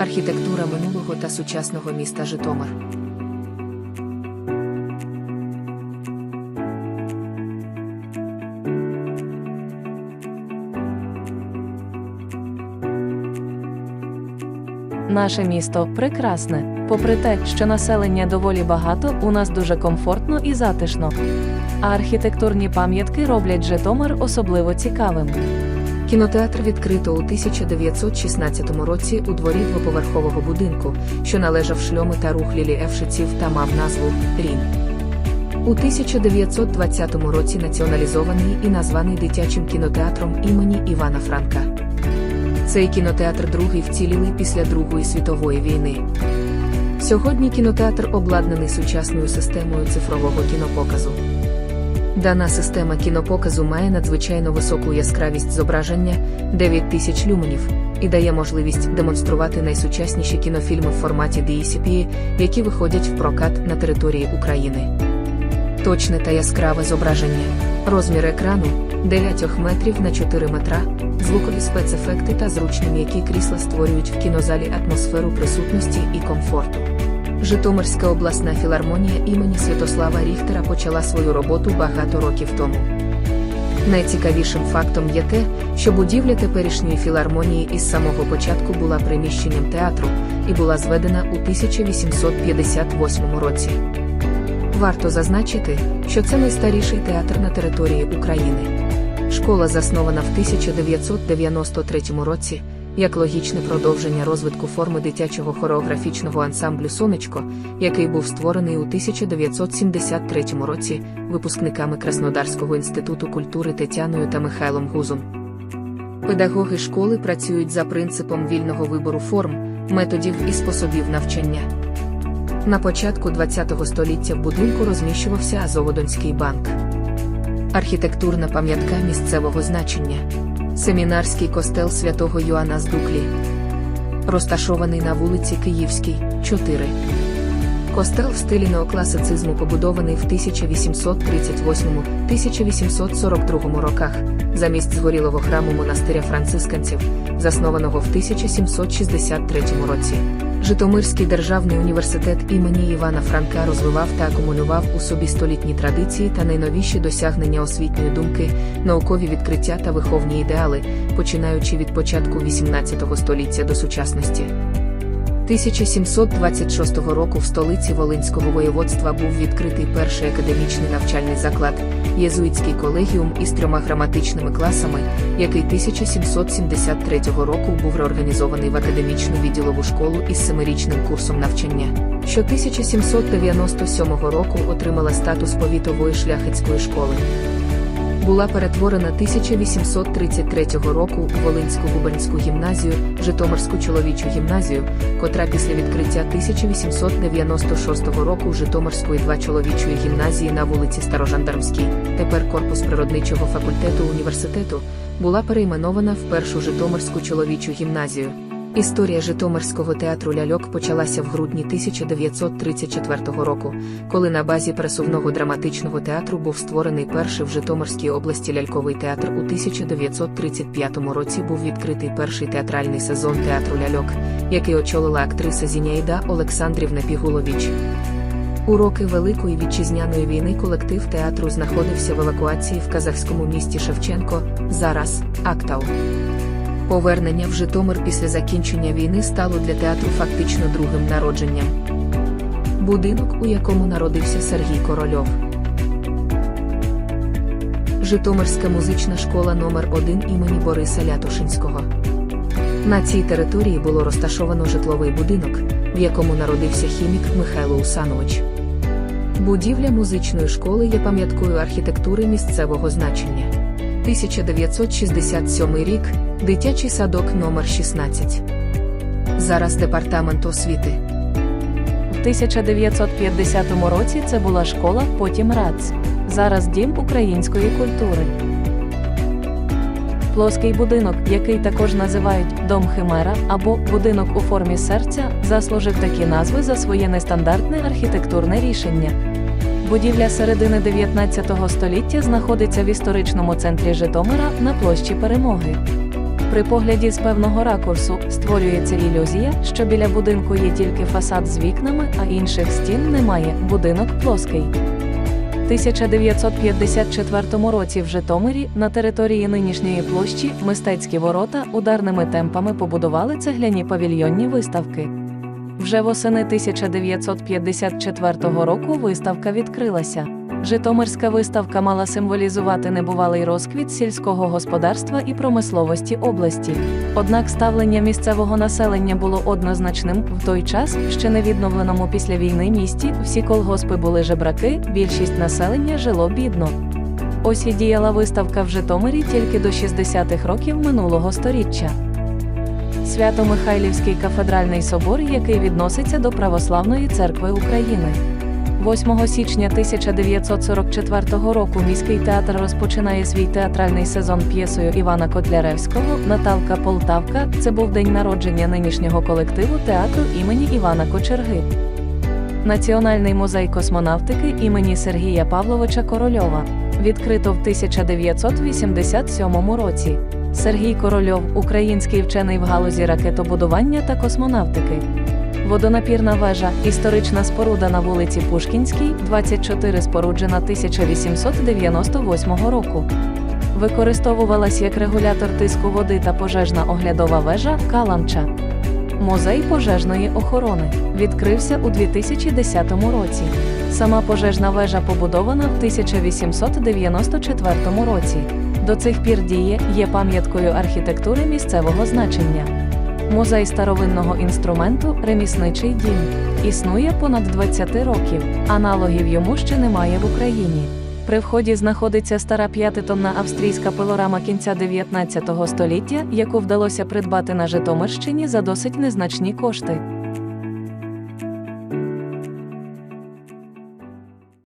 Архітектура минулого та сучасного міста Житомир. Наше місто прекрасне, попри те, що населення доволі багато, у нас дуже комфортно і затишно. А архітектурні пам'ятки роблять Житомир особливо цікавим. Кінотеатр відкрито у 1916 році у дворі двоповерхового будинку, що належав шльоми та рухлілі Евшиців та мав назву Рін. У 1920 році націоналізований і названий дитячим кінотеатром імені Івана Франка. Цей кінотеатр другий вцілілий після Другої світової війни. Сьогодні кінотеатр обладнаний сучасною системою цифрового кінопоказу. Дана система кінопоказу має надзвичайно високу яскравість зображення 9000 люменів і дає можливість демонструвати найсучасніші кінофільми в форматі DCP, які виходять в прокат на території України. Точне та яскраве зображення, розмір екрану 9 метрів на 4 метра, звукові спецефекти та зручні м'які крісла створюють в кінозалі атмосферу присутності і комфорту. Житомирська обласна філармонія імені Святослава Ріхтера почала свою роботу багато років тому. Найцікавішим фактом є те, що будівля теперішньої філармонії із самого початку була приміщенням театру і була зведена у 1858 році. Варто зазначити, що це найстаріший театр на території України. Школа заснована в 1993 році як логічне продовження розвитку форми дитячого хореографічного ансамблю Сонечко, який був створений у 1973 році випускниками Краснодарського інституту культури Тетяною та Михайлом Гузом. Педагоги школи працюють за принципом вільного вибору форм, методів і способів навчання. На початку ХХ століття в будинку розміщувався Азоводонський банк. Архітектурна пам'ятка місцевого значення. Семінарський костел святого Йоанна з Дуклі. Розташований на вулиці Київській, 4. Костел в стилі неокласицизму побудований в 1838-1842 роках, замість згорілого храму монастиря францисканців, заснованого в 1763 році. Житомирський державний університет імені Івана Франка розвивав та акумулював у собі столітні традиції та найновіші досягнення освітньої думки, наукові відкриття та виховні ідеали, починаючи від початку XVIII століття до сучасності. 1726 року в столиці Волинського воєводства був відкритий перший академічний навчальний заклад, єзуїтський колегіум із трьома граматичними класами, який 1773 року був реорганізований в академічну відділову школу із семирічним курсом навчання, що 1797 року отримала статус повітової шляхетської школи. Була перетворена 1833 року у Волинську губернську гімназію, Житомирську чоловічу гімназію, котра після відкриття 1896 року Житомирської два чоловічої гімназії на вулиці Старожандармській, тепер корпус природничого факультету університету, була перейменована в першу Житомирську чоловічу гімназію. Історія Житомирського театру ляльок почалася в грудні 1934 року, коли на базі пересувного драматичного театру був створений перший в Житомирській області ляльковий театр. У 1935 році був відкритий перший театральний сезон театру ляльок, який очолила актриса Зіняїда Олександрівна Пігуловіч. У роки Великої вітчизняної війни колектив театру знаходився в евакуації в казахському місті Шевченко, зараз Актау. Повернення в Житомир після закінчення війни стало для театру фактично другим народженням. Будинок, у якому народився Сергій Корольов. Житомирська музична школа номер 1 імені Бориса Лятошинського. На цій території було розташовано житловий будинок, в якому народився хімік Михайло Усанович. Будівля музичної школи є пам'яткою архітектури місцевого значення. 1967 рік, дитячий садок номер 16. Зараз департамент освіти. В 1950 році це була школа, потім РАЦ. Зараз дім української культури. Плоский будинок, який також називають Дом Химера або будинок у формі серця, заслужив такі назви за своє нестандартне архітектурне рішення. Будівля середини 19 століття знаходиться в історичному центрі Житомира на площі Перемоги. При погляді з певного ракурсу створюється ілюзія, що біля будинку є тільки фасад з вікнами, а інших стін немає. Будинок плоский. 1954 році в Житомирі на території нинішньої площі мистецькі ворота ударними темпами побудували цегляні павільйонні виставки. Вже восени 1954 року виставка відкрилася. Житомирська виставка мала символізувати небувалий розквіт сільського господарства і промисловості області. Однак ставлення місцевого населення було однозначним в той час, ще не відновленому після війни місті, всі колгоспи були жебраки, більшість населення жило бідно. Ось і діяла виставка в Житомирі тільки до 60-х років минулого сторіччя. Свято-Михайлівський кафедральний собор, який відноситься до Православної церкви України. 8 січня 1944 року міський театр розпочинає свій театральний сезон п'єсою Івана Котляревського Наталка Полтавка. Це був день народження нинішнього колективу театру імені Івана Кочерги. Національний музей космонавтики імені Сергія Павловича Корольова відкрито в 1987 році. Сергій Корольов український вчений в галузі ракетобудування та космонавтики. Водонапірна вежа, історична споруда на вулиці Пушкінській, 24 споруджена 1898 року. Використовувалась як регулятор тиску води та пожежна оглядова вежа Каланча. Музей пожежної охорони відкрився у 2010 році. Сама пожежна вежа побудована в 1894 році. До цих пір діє, є пам'яткою архітектури місцевого значення. Музей старовинного інструменту Ремісничий дім існує понад 20 років. Аналогів йому ще немає в Україні. При вході знаходиться стара п'ятитонна австрійська пилорама кінця 19 століття, яку вдалося придбати на Житомирщині за досить незначні кошти.